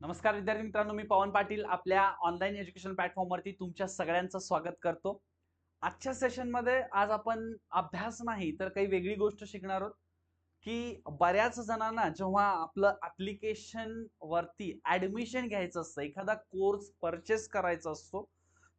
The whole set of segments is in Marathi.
नमस्कार विद्यार्थी मित्रांनो मी पवन पाटील आपल्या ऑनलाईन एज्युकेशन प्लॅटफॉर्मवरती तुमच्या सगळ्यांचं स्वागत करतो. आजच्या सेशनमध्ये आज आपण अभ्यास नाही तर काही वेगळी गोष्ट शिकणार आहोत की बऱ्याच जणांना जेव्हा आपलं ॲप्लिकेशनवरती वरती ऍडमिशन घ्यायचं असतं एखादा कोर्स परचेस करायचा असतो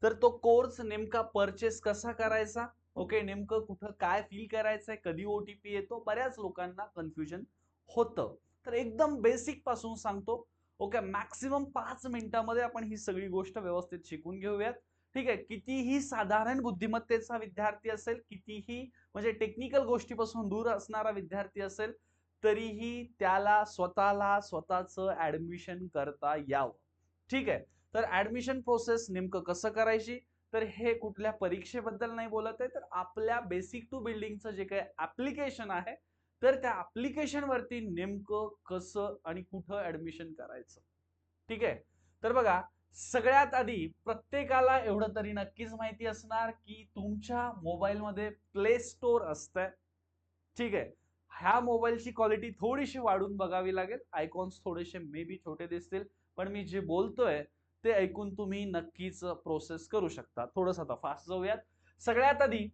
तर तो कोर्स नेमका परचेस कसा करायचा? ओके नेमकं कुठं काय फील करायचंय कधी ओ टी पी येतो? बऱ्याच लोकांना कन्फ्युजन होतं. तर एकदम बेसिकपासून सांगतो ओके मॅक्सिमम पाच मिनिटामध्ये आपण ही सगळी गोष्ट व्यवस्थित शिकून घेऊयात. ठीक आहे कितीही साधारण बुद्धिमत्तेचा विद्यार्थी असेल कितीही म्हणजे टेक्निकल गोष्टीपासून दूर असणारा विद्यार्थी असेल तरीही त्याला स्वतःला स्वतःचं ऍडमिशन करता यावं. ठीक आहे तर ऍडमिशन प्रोसेस नेमकं कसं करायची? तर हे कुठल्या परीक्षेबद्दल नाही बोलत आहे तर आपल्या बेसिक टू बिल्डिंगचं जे काही ऍप्लिकेशन आहे तर त्या ऍप्लिकेशन वरती नेमकं कसं आणि कुठं ऍडमिशन करायचं? ठीक आहे? तर बघा सगळ्यात आधी प्रत्येकाला एवढं तरी नक्कीच माहिती असणार की तुमच्या मोबाईलमध्ये प्ले स्टोअर असतंय. ठीक आहे? ह्या मोबाईलची क्वालिटी थोडीशी वाढून बघावी लागेल. आयकॉन्स थोडेसे मे बी छोटे दिसतील पण मी जे बोलतोय ते ऐकून तुम्ही नक्कीच प्रोसेस करू शकता. थोडंसं आता फास्ट जाऊयात. सगळ्यात आधी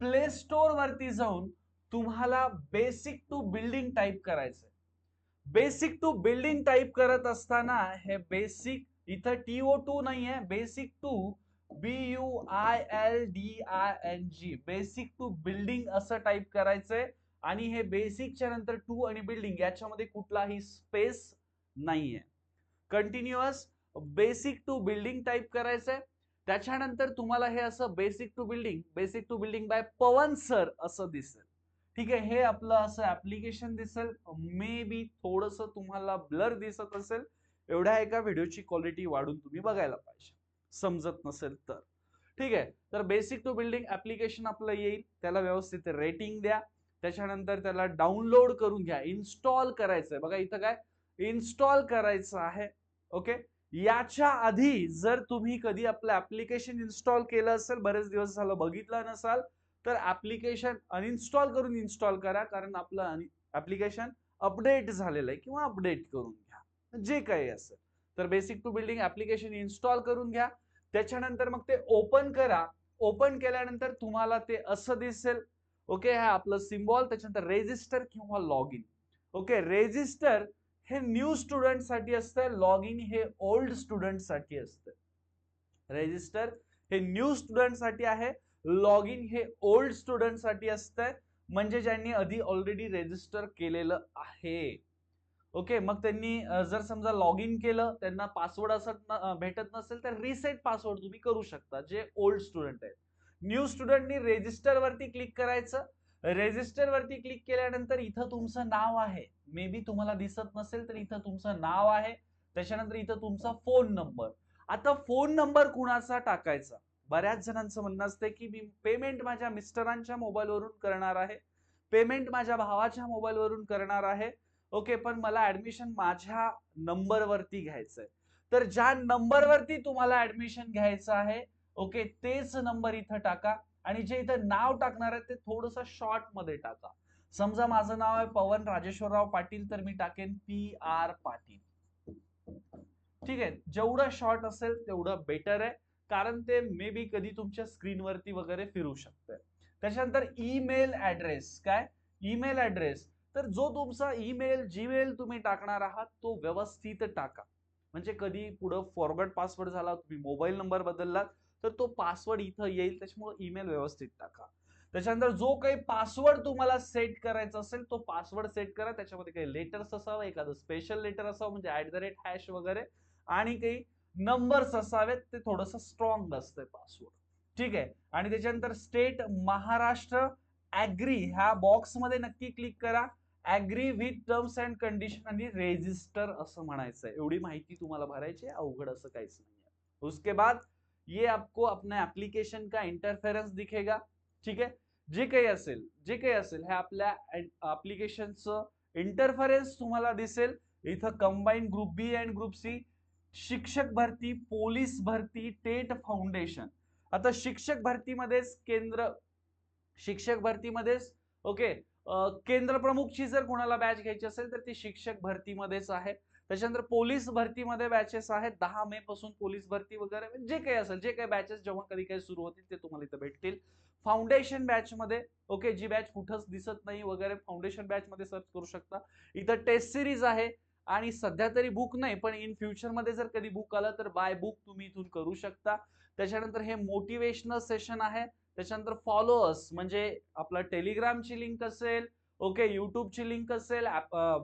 प्ले स्टोअर वरती जाऊन तुम्हाला बेसिक टू बिल्डिंग टाईप करायचंय. बेसिक टू बिल्डिंग टाईप करत असताना हे बेसिक इथं टी ओ टू नाही आहे basic to B U I L D I N G basic to building असं टाईप करायचंय आणि हे बेसिकच्या नंतर टू आणि बिल्डिंग याच्यामध्ये कुठलाही स्पेस नाहीये. Continuous basic to building type करायचंय. त्याच्यानंतर तुम्हाला हे असं basic to building basic to building by Pawan sir असं दिसेल. ठीक आहे हे आपलं असं ऍप्लिकेशन दिसेल. मे बी थोडस तुम्हाला ब्लर दिसत असेल. एवढ्या एका व्हिडिओची क्वालिटी वाढून तुम्ही बघायला पाहिजे. समजत नसेल तर. ठीक आहे तर बेसिक टू बिल्डिंग ऍप्लिकेशन आपलं येईल. त्याला व्यवस्थित रेटिंग द्या. त्याच्यानंतर त्याला डाउनलोड करून घ्या. इन्स्टॉल करायचंय. बघा इथं काय? इन्स्टॉल करायचं आहे. ओके याच्या आधी जर तुम्ही कधी आपलं ऍप्लिकेशन इन्स्टॉल केलं असेल बरेच दिवस झालं बघितलं नसाल तर ऍप्लिकेशन अनइन्स्टॉल करून इन्स्टॉल करा कारण आपलं ऍप्लिकेशन अपडेट झालेलं आहे किंवा अपडेट करून घ्या. जे काही असेल. तर basic to building application install करून घ्या. त्याच्यानंतर मग ते ओपन करा. ओपन केल्यानंतर तुम्हाला ते असं दिसेल. ओके हा आपलं सिम्बॉल त्याच्यानंतर रेजिस्टर किंवा लॉग इन ओके रेजिस्टर हे न्यू स्टुडंटसाठी लॉग इन हे ओल्ड स्टुडंटसाठी असतं रेजिस्टर हे न्यू स्टुडंटसाठी आहे. लॉग इन हे ओल्ड स्टुडंटसाठी असतंय म्हणजे ज्यांनी आधी ऑलरेडी रेजिस्टर केलेलं आहे. ओके मग त्यांनी जर समजा लॉग इन केलं त्यांना पासवर्ड असं भेटत नसेल तर रिसेट पासवर्ड तुम्ही करू शकता जे ओल्ड स्टुडंट आहेत. न्यू स्टुडंटनी रेजिस्टर वरती क्लिक करायचं. रेजिस्टर वरती क्लिक केल्यानंतर इथं तुमचं नाव आहे. मे बी तुम्हाला दिसत नसेल तर इथं तुमचं नाव आहे. त्याच्यानंतर इथं तुमचा फोन नंबर आता फोन नंबर कुणाचा टाकायचा? बऱ्याच जणांचं म्हणणं असते की मी पेमेंट माझ्या मिस्टरांच्या मोबाईलवरून करणार आहे. पेमेंट माझ्या भावाच्या मोबाईलवरून करणार आहे. ओके पण मला ऍडमिशन माझ्या नंबरवरती घ्यायचंय. तर ज्या नंबरवरती तुम्हाला ऍडमिशन घ्यायचं आहे ओके तेच नंबर इथं टाका आणि जे इथं नाव टाकणार आहे ते थोडस शॉर्टमध्ये टाका. समजा माझं नाव आहे पवन राजेश्वरराव पाटील तर मी टाकेन पी आर पाटील. ठीक आहे जेवढं शॉर्ट असेल तेवढं बेटर आहे. कारण ते मे बी कधी तुमच्या स्क्रीनवरती वगैरे फिरू शकते त्याच्यानंतर ईमेल ऍड्रेस काय? ईमेल ऍड्रेस तर जो तुमचा ईमेल जीमेल तुम्ही टाकणार आहात तो व्यवस्थित टाका. म्हणजे कधी पुढं फॉरवर्ड पासवर्ड झाला तुम्ही मोबाईल नंबर बदललात तर तो पासवर्ड इथं येईल त्याच्यामुळे ईमेल व्यवस्थित टाका. त्याच्यानंतर जो काही पासवर्ड तुम्हाला सेट करायचा असेल तो पासवर्ड सेट करा. त्याच्यामध्ये काही लेटर्स असावं एखादं स्पेशल लेटर असावं म्हणजे ऍट द रेट हॅश वगैरे. आणि काही नंबर्स असावेत ते थोडस स्ट्रॉंग असतंय पासवर्ड ठीक आहे? आणि त्याच्यानंतर स्टेट महाराष्ट्र ऍग्री ह्या बॉक्समध्ये नक्की क्लिक करा. Agree with terms and condition आणि रेजिस्टर असं म्हणायचं एवढी माहिती तुम्हाला भरायची अवघड असं काहीच नाही उसके बाद ये आपको अपने एप्लीकेशन का इंटरफेरन्स दिखेगा. ठीक आहे? जे काही असेल जे काही असेल हे आपल्या ऍप्लिकेशनचं इंटरफरन्स तुम्हाला दिसेल. इथं combine group B and group C शिक्षक भरती पोलीस भरती टेट फाउंडेशन. आता शिक्षक भरतीमध्येच केंद्र शिक्षक भरतीमध्येच ओके केंद्र प्रमुखची जर कोणाला बॅच घ्यायची असेल तर ती शिक्षक भरतीमध्येच आहे. त्याच्यानंतर पोलीस भरतीमध्ये बॅचेस आहेत दहा मे पासून पोलीस भरती वगैरे म्हणजे जे काही असेल जे काही बॅचेस जेव्हा कधी काही सुरू होतील ते तुम्हाला इथं भेटतील. फाउंडेशन बॅच मध्ये ओके जी बॅच कुठंच दिसत नाही वगैरे फाउंडेशन बॅच मध्ये सर्च करू शकता. इथं टेस्ट सिरीज आहे आणि सध्या तरी बुक नाही पण इन फ्युचरमध्ये जर कधी बुक आलं तर बाय बुक तुम्ही इथून करू शकता. त्याच्यानंतर हे मोटिवेशनल सेशन आहे. त्याच्यानंतर फॉलोअर्स म्हणजे आपला टेलिग्रामची लिंक असेल ओके युट्यूबची लिंक असेल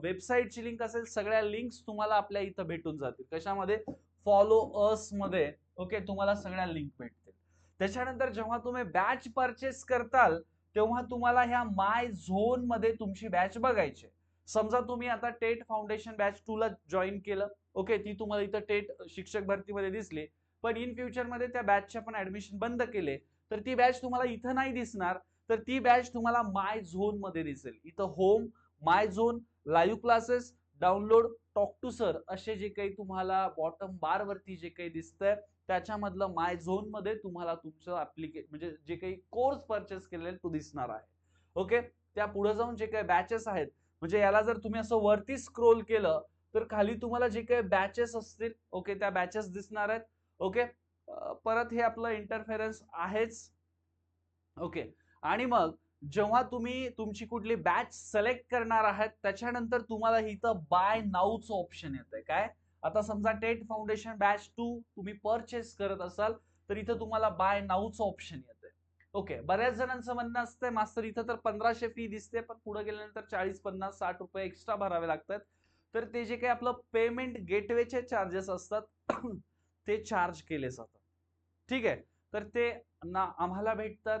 वेबसाईटची लिंक असेल सगळ्या लिंक्स तुम्हाला आपल्या इथं भेटून जातील. कशामध्ये? फॉलोअर्समध्ये ओके तुम्हाला सगळ्या लिंक भेटतील. त्याच्यानंतर जेव्हा तुम्ही बॅच परचेस करताल तेव्हा तुम्हाला ह्या माय झोनमध्ये तुमची बॅच बघायची समजा तुम्ही आता टेट फाउंडेशन बॅच टू ला जॉईन केलं ओके ती तुम्हाला इथं टेट शिक्षक भरतीमध्ये दिसली पण इन फ्युचरमध्ये त्या बॅचचे आपण ऍडमिशन बंद केले तर ती बॅच तुम्हाला इथं नाही दिसणार तर ती बॅच तुम्हाला माय झोनमध्ये दिसेल. इथं home my zone live classes download talk to sir असे जे काही तुम्हाला बॉटम बार वरती जे काही दिसतंय त्याच्यामधलं माय झोनमध्ये तुम्हाला तुमचं ऍप्लिके म्हणजे जे काही कोर्स परचेस केलेले तो दिसणार आहे. ओके त्या पुढे जाऊन जे काही बॅचेस आहेत म्हणजे याला जर तुम्ही असं वरती स्क्रोल केलं तर खाली तुम्हाला जे काही बॅचेस असतील ओके त्या बॅचेस दिसणार आहेत. ओके परत हे आपलं इंटरफेरन्स आहेच. ओके आणि मग जेव्हा तुम्ही तुमची कुठली बॅच सिलेक्ट करणार आहात त्याच्यानंतर तुम्हाला इथं बाय नाऊचं ऑप्शन येतंय. काय? आता समजा टेट फाउंडेशन बॅच टू तुम्ही परचेस करत असाल तर इथं तुम्हाला बाय नाऊचं ऑप्शन येतं ओके बऱ्याच जणांचं म्हणणं असतंय मास्तर इथं तर पंधराशे फी दिसते पण पुढे गेल्यानंतर चाळीस पन्नास साठ रुपये एक्स्ट्रा भरावे लागतात. तर ते जे काही आपलं पेमेंट गेटवेचे चार्जेस असतात ते चार्ज केले जातात. ठीक आहे? तर ते ना आम्हाला भेटतात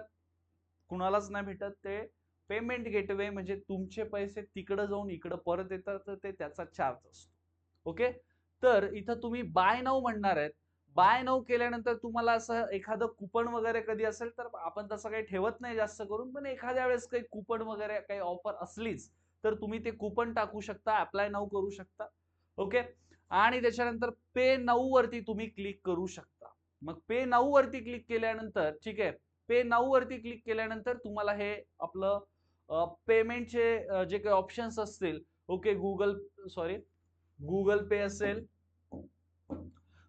कुणालाच नाही भेटत ते पेमेंट गेटवे म्हणजे तुमचे पैसे तिकडं जाऊन इकडं परत येतात तर ते त्याचा चार्ज असतो. ओके? तर इथं तुम्ही बाय नाव म्हणणार आहेत बाय नऊ केल्यानंतर तुम्हाला असं एखादं कुपन वगैरे कधी असेल तर आपण तसं काही ठेवत नाही जास्त करून पण एखाद्या वेळेस काही कुपन वगैरे काही ऑफर असलीच तर तुम्ही ते कुपन टाकू शकता अप्लाय नऊ करू शकता. ओके आणि त्याच्यानंतर पे नऊ वरती तुम्ही क्लिक करू शकता. मग पे नऊ वरती क्लिक केल्यानंतर ठीक आहे? पे नऊ वरती क्लिक केल्यानंतर तुम्हाला हे आपलं पेमेंटचे जे काही ऑप्शन्स असतील okay Google sorry Google Pay असेल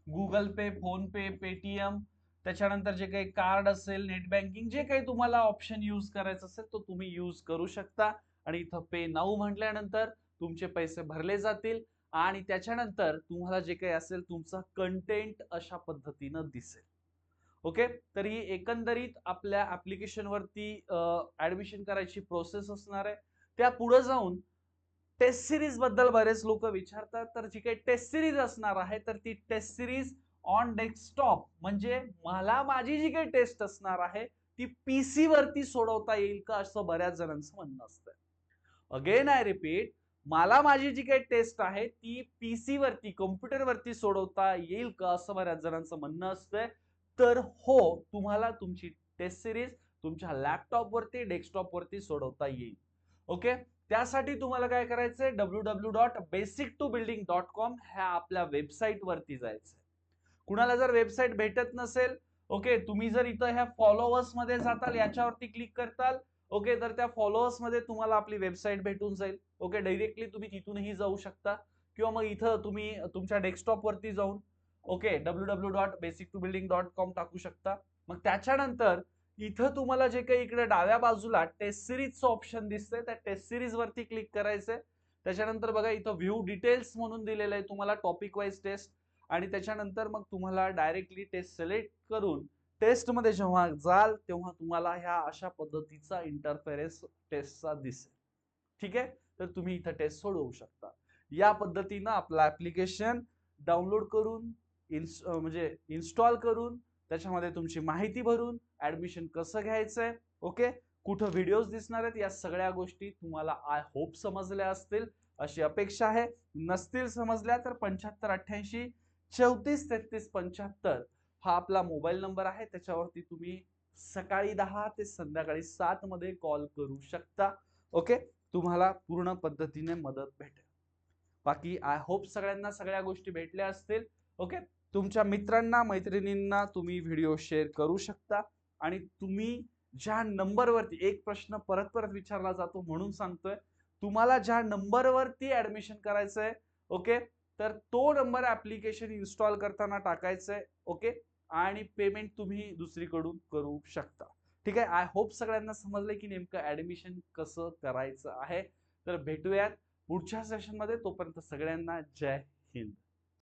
Google Pay PhonePe Paytm त्याच्यानंतर जे काही कार्ड असेल नेट बँकिंग जे काही तुम्हाला ऑप्शन यूज करायचं असेल तो तुम्ही यूज करू शकता. आणि इथं पे नाऊ म्हटल्यानंतर तुमचे पैसे भरले जातील आणि त्याच्यानंतर तुम्हाला जे काही असेल तुमचा कंटेंट अशा पद्धतीनं दिसेल. ओके तर ही एकंदरीत आपल्या ऍप्लिकेशनवरती ऍडमिशन करायची प्रोसेस असणार आहे. त्या पुढे जाऊन टेस्ट सिरीजबद्दल बरेच लोक विचारतात. तर जी काही टेस्ट सिरीज असणार आहे तर ती टेस्ट सिरीज ऑन डेस्कटॉप म्हणजे मला माझी जी काही टेस्ट असणार आहे ती पीसी वरती सोडवता येईल का असं बऱ्याच जणांचं म्हणणं असतं. अगेन आय रिपीट मला माझी जी काही टेस्ट आहे ती पीसी वरती कम्प्युटर वरती सोडवता येईल का असं बऱ्याच जणांचं म्हणणं असतंय. तर हो तुम्हाला तुमची टेस्ट सिरीज तुमच्या लॅपटॉप वरती डेस्कटॉप वरती सोडवता येईल. ओके त्यासाठी तुम्हाला काय करायचंय? W W dot basic to building dot com ह्या आपल्या वेबसाईट वरती जायचंय. कुणाला जर वेबसाईट भेटत नसेल ओके तुम्ही जर इथं ह्या फॉलोअर्समध्ये जाताल याच्यावरती क्लिक करताल ओके तर त्या फॉलोअर्समध्ये तुम्हाला आपली वेबसाईट भेटून जाईल. ओके डायरेक्टली तुम्ही तिथूनही जाऊ शकता. किंवा मग इथं तुम्ही तुमच्या डेस्कटॉप वरती जाऊन okay W W dot basic to building dot com टाकू शकता. मग त्याच्यानंतर इथं तुम्हाला जे काही इकडे डाव्या बाजूला टेस्ट सिरीजचं ऑप्शन दिसतंय त्या टेस्ट सिरीज वरती क्लिक करायचंय. त्याच्यानंतर बघा इथं व्ह्यू डिटेल्स म्हणून दिलेलं आहे तुम्हाला टॉपिक वाईज टेस्ट आणि त्याच्यानंतर मग तुम्हाला डायरेक्टली टेस्ट सिलेक्ट करून टेस्टमध्ये जेव्हा जाल तेव्हा तुम्हाला ह्या अशा पद्धतीचा इंटरफेरेन्स टेस्टचा दिसेल. ठीक आहे? तर तुम्ही इथं टेस्ट सोडवू शकता. या पद्धतीनं आपलं ऍप्लिकेशन डाउनलोड करून इन्स म्हणजे इन्स्टॉल करून त्याच्यामध्ये तुमची माहिती भरून ऍडमिशन कसं घ्यायचंय ओके? कुठं व्हिडिओज दिसणार आहेत या सगळ्या गोष्टी तुम्हाला आय होप समजल्या असतील अशी अपेक्षा आहे. नसतील समजल्या तर पंच्याहत्तर अठ्ठ्याऐंशी चौतीस तेहतीस पंच्याहत्तर हा आपला मोबाईल नंबर आहे. त्याच्यावरती तुम्ही सकाळी दहा ते संध्याकाळी सात मध्ये कॉल करू शकता ओके? तुम्हाला पूर्ण पद्धतीने मदत भेटेल. बाकी आय होप सगळ्यांना सगळ्या गोष्टी भेटल्या असतील ओके? तुमच्या मित्रांना मैत्रिणींना तुम्ही व्हिडिओ शेअर करू शकता आणि तुम्ही ज्या नंबरवरती एक प्रश्न परत परत विचारला जातो म्हणून सांगतोय तुम्हाला ज्या नंबरवरती ऍडमिशन आहे ओके तर तो नंबर ऍप्लिकेशन इन्स्टॉल करताना टाकायचंय ओके आणि पेमेंट तुम्ही दुसरीकडून करू शकता. ठीक आहे? आय होप सगळ्यांना समजलंय की नेमकं ऍडमिशन कसं करायचं आहे. तर भेटूयात पुढच्या सेशनमध्ये तोपर्यंत सगळ्यांना जय हिंद.